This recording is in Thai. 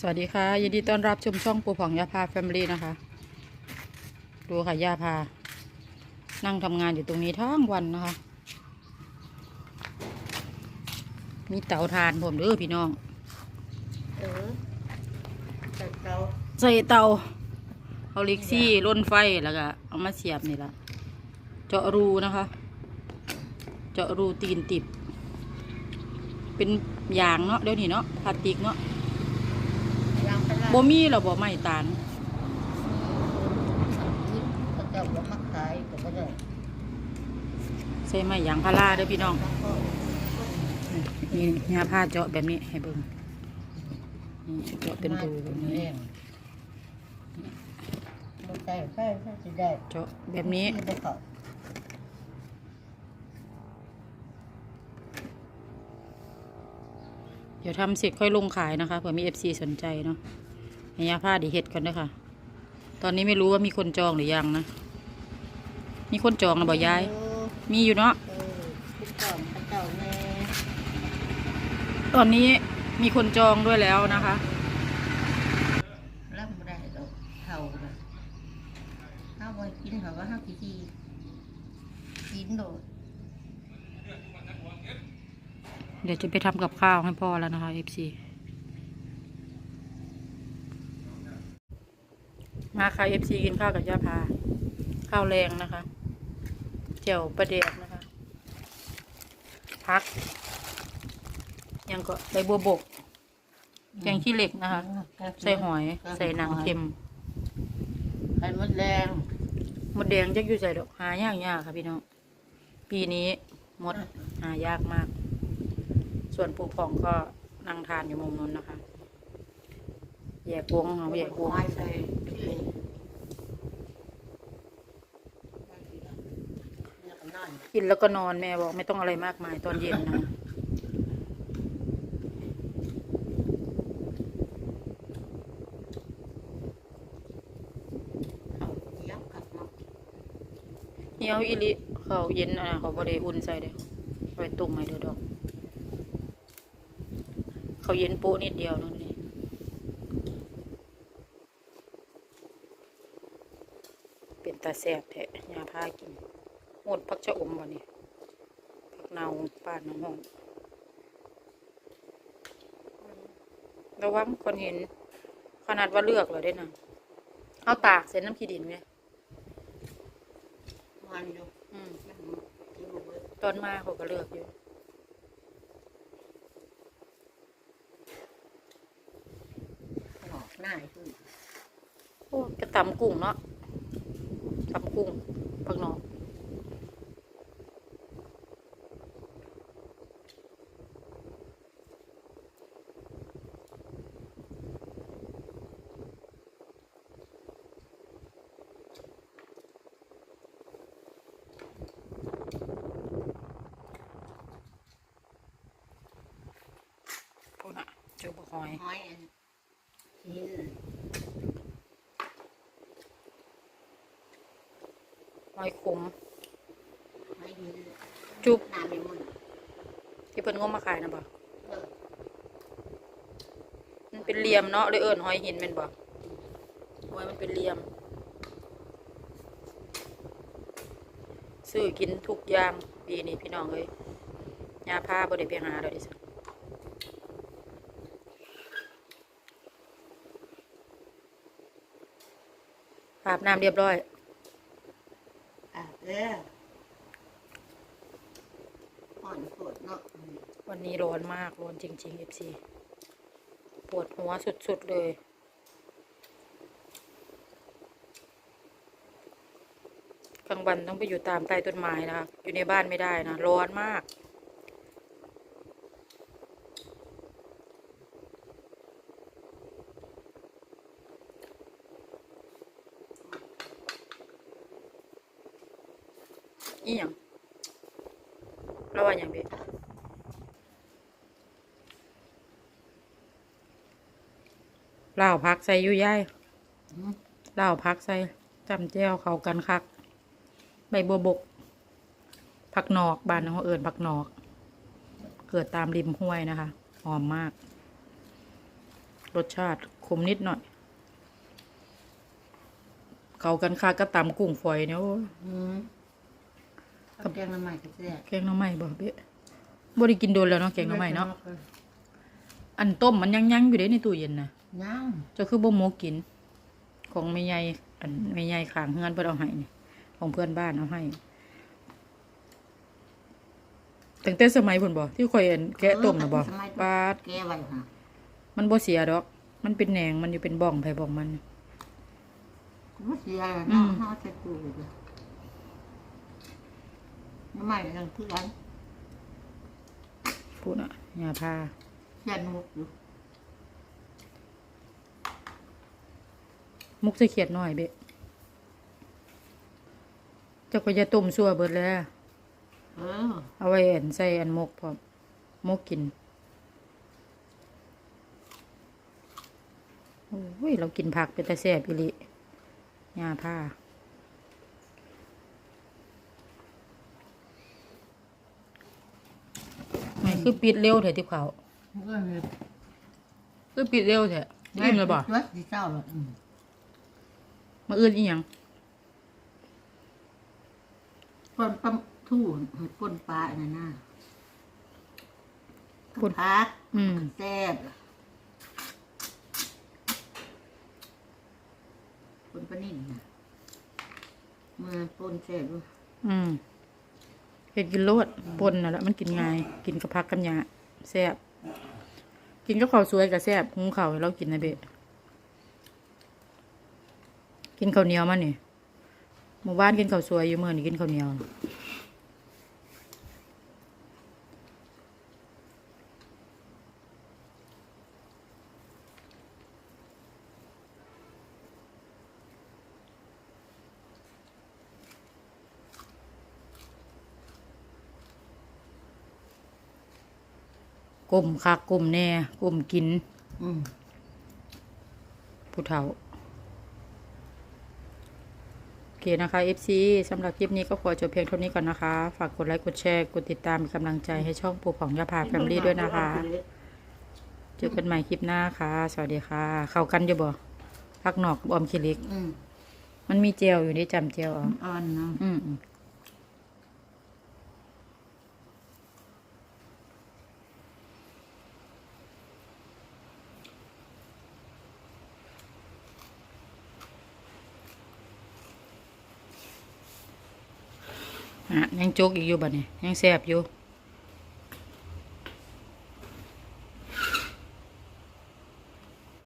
สวัสดีค่ะ ยินดีต้อนรับชมช่องปูผ่องยาพาแฟมิลี่นะคะ ดูค่ะยาพา นั่งทำงานอยู่ตรงนี้ทั้งวันนะคะ มีเตาถ่านผมเด้อพี่น้อง เออแต่เราใส่เตาเอาเล็กซี่ร่นไฟแล้วก็เอามาเสียบนี่ละเจาะรูนะคะ เจาะรูตีนติบ เป็นยางเนาะเดี๋ยวนี้เนาะพลาสติกเนาะยางพารา บ่มีเราบ่ไม่ตานก็เจ้าก็มักขายก็บ่ได้ใส่ไม้ยางพาราเด้อพี่น้องแล้วก็นี่ยาผ้าเจาะแบบนี้ให้เบิ่งนี่เจาะเป็นรูแบบนี้บ่ใส่ไฟก็สิได้เจาะแบบนี้ ที่ได้เข้า ดี๋ยวทำเสร็จค่อยลงขายนะคะเผื่อมีเอฟซีสนใจเนาะให้ยาผ้าดีเห็ดกันด้วยค่ะ ตอนนี้ไม่รู้ว่ามีคนจองหรือยังนะ มีคนจองนะบ่ยาย มีอยู่เนาะตอนนี้มีคนจองด้วยแล้วนะคะรับบ่ได้ดอกเฒ่าน่ะเฮาบ่ให้กินเขาว่าเฮาสิกินกินโดด เดี๋ยวจะไปทำกับข้าวให้พ่อแล้วนะคะเอฟซีมาค่ะเอฟซีกินข้าวกับยาพา ข้าวแรงนะคะเจียวประเดกนะคะ พัก ยังก็ใบบัวบก แกงขี้เหล็กนะคะ ใส่หอย ใส่หนังเค็มไข่มดแดงหมดแดงจักอยู่ใส่ดอกหายากยากค่ะพี่น้อง ปีนี้หมดหายากมาก ส่วนปูผ่องก็นั่งทานอยู่มุมนู้นนะคะ แยกวงเอาแยกวงอินแล้วก็นอนแม่บอกไม่ต้องอะไรมากมายตอนเย็นนะเขาเยี่ยมกับเนาะเหี่ยวอีหลิเขาเย็นอะเขาบริอุ่นใส่เด้ไว้ตุ่มให้เด้อดอก เขาเย็นโปะนิดเดียวนั่นนี่เป็นตาแสบแทะยาพากินหมดพักชะอมวันนี้พักเนาป้านน้องห้องระวังคนเห็น ขนาดว่าเลือกเลยได้นะเอาตากเส้นน้ำขี้ดินไหมมันอยู่อืมมันกินบ่เบิดตอนมาเขาก็เลือกอยู่ หอกหน้าขึ้นโอ้จะตำกุ้งเนาะตำกุ้งพักนอกพวกน่ะเจ้าบะหอย หอยอัน หินหอยขมหอยหินจุบน้ำในมันที่เพิ่นงมมาขายนะบ่เออมันเป็นเหลี่ยมเนาะเลยเอิ้นหอยหินแม่นบ่หอยมันเป็นเหลี่ยม ซื้อกินทุกอย่างปีนี้พี่น้องเอ้ยยาพาบ่ได้ไปหาดอกดิซะ อาบน้ำเรียบร้อยอะเอออ่อนโคตรเนาะอืมวันนี้ร้อนมากร้อนจริงๆ FC ปวดหัวสุดๆเลยกลางวันต้องไปอยู่ตามใต้ต้นไม้นะคะอยู่ในบ้านไม่ได้นะ ร้อนมาก อีหยังแล้วว่าอย่างเบ็เหล้าพักใส่อยู่ย่ายอืมเหล้าพักใส่จำแจ้วเขากันคัก ใบบัวบก ผักหนอกบ้านเขาเอิญผักหนอก เกิดตามริมห้วยนะคะ หอมมาก รสชาติขมนิดหน่อย เขากันค่าก็ตำกุ้งฝอยเนี่ยโอ้ยอืม กับแกงน้ำใหม่ก็แซ่บแกงหน้ำไม้บ่เบ๊ะบ่ได้กินโดนแล้วเนาะแกงหน้ำไม้เนาะอันต้มมันยังยังอยู่เด้ในตู้เย็นนะย่างเจะคือบ่หมกกิน ของแม่ใหญ่อันแม่ใหญ่ข้างเฮือนเพิ่นเอาให้นี่ของเพื่อนบ้านเอาให้ตั้งแต่สมัยเพิ่นบ่ที่ข่อยอันแกะต้มน่ะบ่ปาด แกไว้ค่ะมันบ่เสียดอก มันเป็นแหนง มันอยู่เป็นบ้องไผบ้องมันไม่เสียอืเนาะมเฮาจะกูเลย น้ำใหม่นั่นคือกันพูดน่ะยาพายันมุกอยู่มุกใส่เขียดน้อยเบ๊ะเจ้าก็จะต้มซั่วเบิดแล้ว เออเอาไว้อันใส่อันมกพร้อมมกกิน โอ้ย เรากินผักเป็นตาแซ่บอีหลิยาผ้าไม่ คือปิดเร็วเถอะที่เขามันก็เลยคือปิดเร็วเถอะอิ่มเลยบ่ว่าสิเจ้าเลยอืมมาอื่นอีหยังปนปั๊มทู่ปนปลาอันนั้นน่ะปนพักอืมแซ่บปนปลานิ่นนะมือปนแซ่บด้วยอืม เห็ดกินโลดปนน่ะแหละมันกินง่าย กินกับผักกับหญ้าแซ่บกินกับข้าวสวยกับแซ่บหุงข้าวเรากินนะเบะกินข้าวเหนียวมานี่หมู่บ้านกินข้าวสวยอยู่เมื่อนี่กินข้าวเหนียว กลมคักกลมแน่กลมกิน อืมผู้เฒ่าโอเคนะคะ FC สำหรับคลิปนี้ก็ขอจบเพียงเท่านี้ก่อนนะคะ ฝากกดไลค์ กดแชร์ กดติดตามเป็นกำลังใจให้ช่องปูของยาพาแฟมลี่ด้วยนะคะ เจอกันใหม่คลิปหน้าค่ะ สวัสดีค่ะ เข้ากันอยู่บ่พักหนอกกับบอมคิลิก อืมมันมีเจลอยู่นี่จำเจลเอาอ่อนเนาะ อืมอืมะยังโจกอีกอยู่บ่เนี่ยยังแสบอยู่